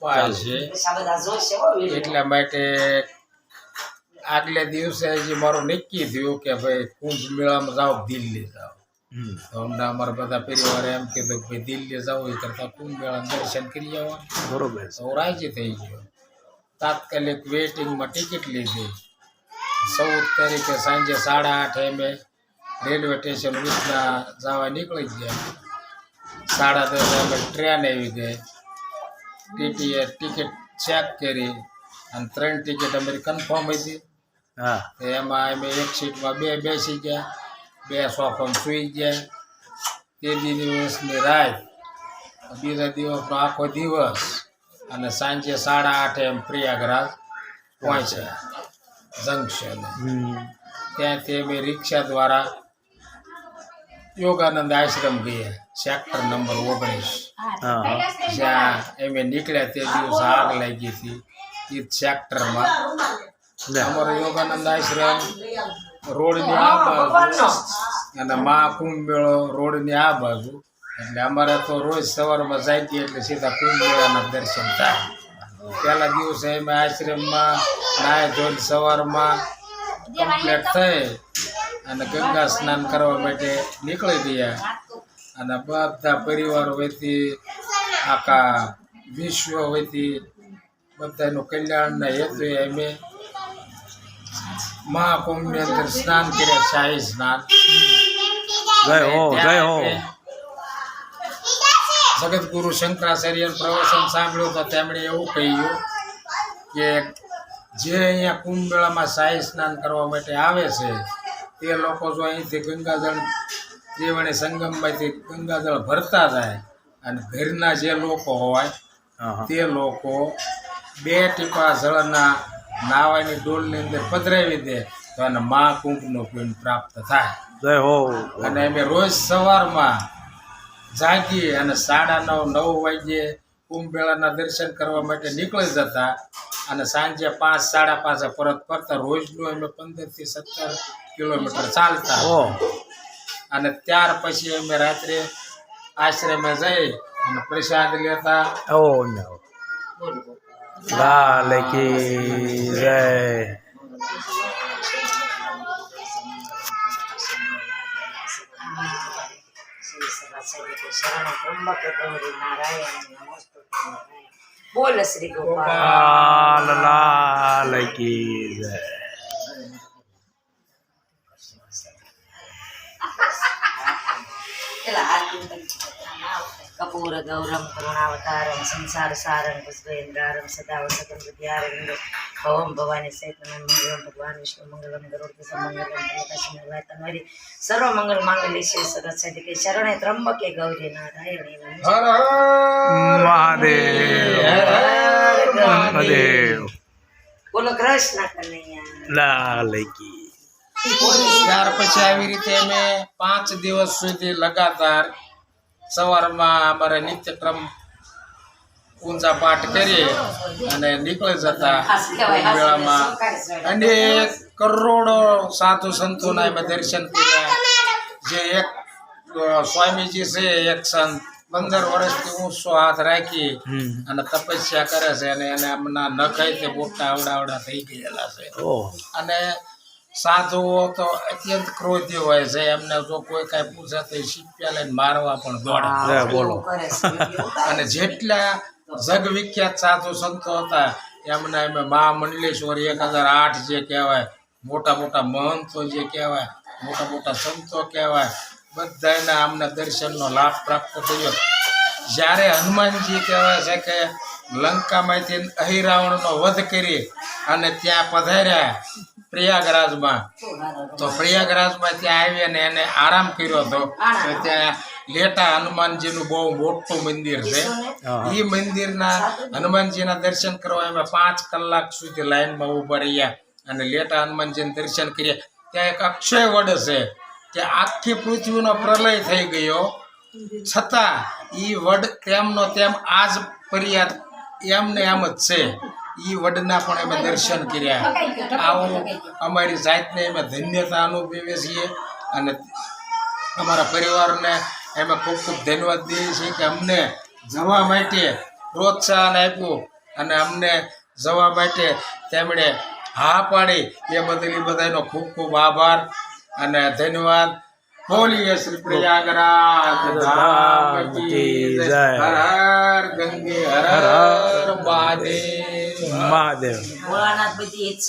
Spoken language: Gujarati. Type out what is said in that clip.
ઉપાય છે. એટલા માટે આગલે દિવસે હજી મારું નક્કી થયું કે ભાઈ કુંભ મેળામાં જાઓ દિલ્હી જાઓ. તો અમને અમારા બધા પરિવારે એમ કીધું કે ભાઈ દિલ્હી જાવ એ કરતાં કુંભ મેળામાં દર્શન કરી આવવા બરોબર સૌ રાજી થઈ ગયો. તાત્કાલિક વેઇટિંગમાં ટિકિટ લીધી. ચૌદ તારીખે સાંજે સાડા આઠે મેં રેલવે સ્ટેશન ઉધના જવા નીકળી ગયા. સાડા દસ અમે ટ્રેન આવી ગઈ. ટીટીએ ટિકિટ ચેક કરી અને ત્રણ ટિકિટ અમારી કન્ફર્મ હતી હા. એમાં અમે એક સીટમાં બે બેસી ગયા. બે સોફામાં સૂઈ ગયા. તે દિવસની રાત બીજા દિવસનો આખો દિવસ અને સાંજે સાડા આઠે એમ પ્રયાગરાજ પહોંચ્યા. જંકશન. ત્યાંથી અમે રિક્ષા દ્વારા યોગાનંદ આશ્રમ ગયા સેક્ટર નંબર ઓગણીસ. જ્યાં અમે નીકળ્યા તે દિવસ આગ લાગી હતી. એ સેક્ટરમાં. અમારો યોગાનંદ આશ્રમ રોડની આ બાજુ. અને મહાકુંભ મેળો રોડની આ બાજુ. એટલે અમારે તો રોજ સવારમાં જાગીએ એટલે સીધા કુંભ મેળાના દર્શન થાય. પહેલા દિવસે અમે આશ્રમમાં નાય ધોઈને સવારમાં કમ્પ્લીટ થઈ. અને ગંગા સ્નાન કરવા માટે નીકળી ગયા. અને બધા પરિવારો વતી આખા વિશ્વ વતી બધાનું કલ્યાણના હેતુએ અમે મહાકુંભની અંદર સ્નાન કર્યા શાહી સ્નાન. જય હો જય હો. જગતગુરુ શંકરાચાર્ય પ્રવચન સાંભળ્યું તો તેમણે એવું કહ્યું કે જે અહીંયા કુંભ મેળામાં શાહી સ્નાન કરવા માટે આવે છે તે લોકો જો અહીંથી ગંગાજળ ત્રિવેણી સંગમમાંથી ગંગાજળ ભરતા જાય અને ઘરના જે લોકો હોય તે લોકો બે ટીપા જળના નાવાની ડોલની અંદર પધરાવી દે તો એને મહાકુંભનો પુણ્ય પ્રાપ્ત થાય. જય હો. અને અમે રોજ સવારમાં જાગીએ અને સાડા નવ નવ વાગ્યે કુંભ મેળાના દર્શન કરવા માટે નીકળી જતા અને સાંજે પાંચ સાડા પાંચે પરત ફરતા. રોજનું અમે પંદરથી સત્તર કિલોમીટર ચાલતા. અને ત્યાર પછી અમે રાત્રે આશ્રમે જઈ અને પ્રસાદ લેતા. ઓ કી જય. શ્રી સરસ્વતી શરણ ત્રંબકે ગૌરી નારાયણ નમોસ્તુતે બોલ શ્રી ગોપાલ લાલ લાલ કી જય પેલા હાથ કપૂર ગૌરમ કરુણાવતારમ સંસાર સારમ પુષ્પેન્દ્રારમ સદા વસતમ વિદ્યારવિંદ ભવમ ભવાની સહિતમ મંગલમ ભગવાન વિષ્ણુ મંગલમ ગરુડ મંગલમ વાતનવરી સર્વ મંગલ માંગલ્ય છે સરસ છે કે શરણે ત્રંબકે ગૌરી નારાયણી મહાદેવ મહાદેવ બોલો કૃષ્ણ કનૈયા. લાલ કી ત્યાર પછી આવી રીતે અમે પાંચ દિવસ સુધી લગાતાર સવારમાં અમારે નિત્યક્રમ ઊંચા પાઠ કરીએ અને નીકળી જતા વેળામાં. અને કરોડો સાધુ સંતોના અમે દર્શન કર્યા. જે એક સ્વામીજી છે એક સંત. પંદર વર્ષથી ઊંચો હાથ રાખી અને તપસ્યા કરે છે અને એને હમણાં નખાય તે મોટા આવડા આવડા થઈ ગયેલા છે. અને સાધુઓ તો અત્યંત ક્રોધી હોય છે. એમને જો કોઈ કાંઈ પૂછે તો શીખ્યા લઈને મારવા પણ દોડે. બોલો. અને જેટલા જગ વિખ્યાત સાધુ સંતો હતા એમને એમ મહામંડલેશ્વર એક હજાર આઠ જે કહેવાય મોટા મોટા મહંતો જે કહેવાય મોટા મોટા સંતો કહેવાય બધાને અમને દર્શનનો લાભ પ્રાપ્ત થયો. જ્યારે હનુમાનજી કહેવાય છે કે લંકામાંથી અહિરાવણનો વધ કરી અને ત્યાં પધાર્યા પ્રયાગરાજમાં. તો પ્રયાગરાજમાં ત્યાં આવી અને એને આરામ કર્યો હતો. તો ત્યાં લેટા હનુમાનજીનું બહુ મોટું મંદિર છે. એ મંદિરના હનુમાનજીના દર્શન કરવા અમે પાંચ કલાક સુધી લાઈનમાં ઊભા રહ્યા અને લેટા હનુમાનજીને દર્શન કર્યા. ત્યાં એક અક્ષય વડ છે કે આખી પૃથ્વીનો પ્રલય થઈ ગયો. છતાં એ વડ તેમનો તેમ આજ ફરિયાદ એમને એમ જ છે. એ વડના પણ અમે દર્શન કર્યા. આવું અમારી જાતને અમે ધન્યતા અનુભવીએ છીએ અને અમારા પરિવારને અમે ખૂબ ખૂબ ધન્યવાદ દઈએ છીએ કે અમને જવા માટે પ્રોત્સાહન આપ્યું અને અમને જવા માટે તેમણે હા પાડી. એ બદલ એ બધાનો ખૂબ ખૂબ આભાર અને ધન્યવાદ. બોલીએ શ્રી પ્રયાગરાજ. હર ગંગે હર હર મહાદેવ. મહાદેવ. ભોળાનાથ બધી ઈચ્છા.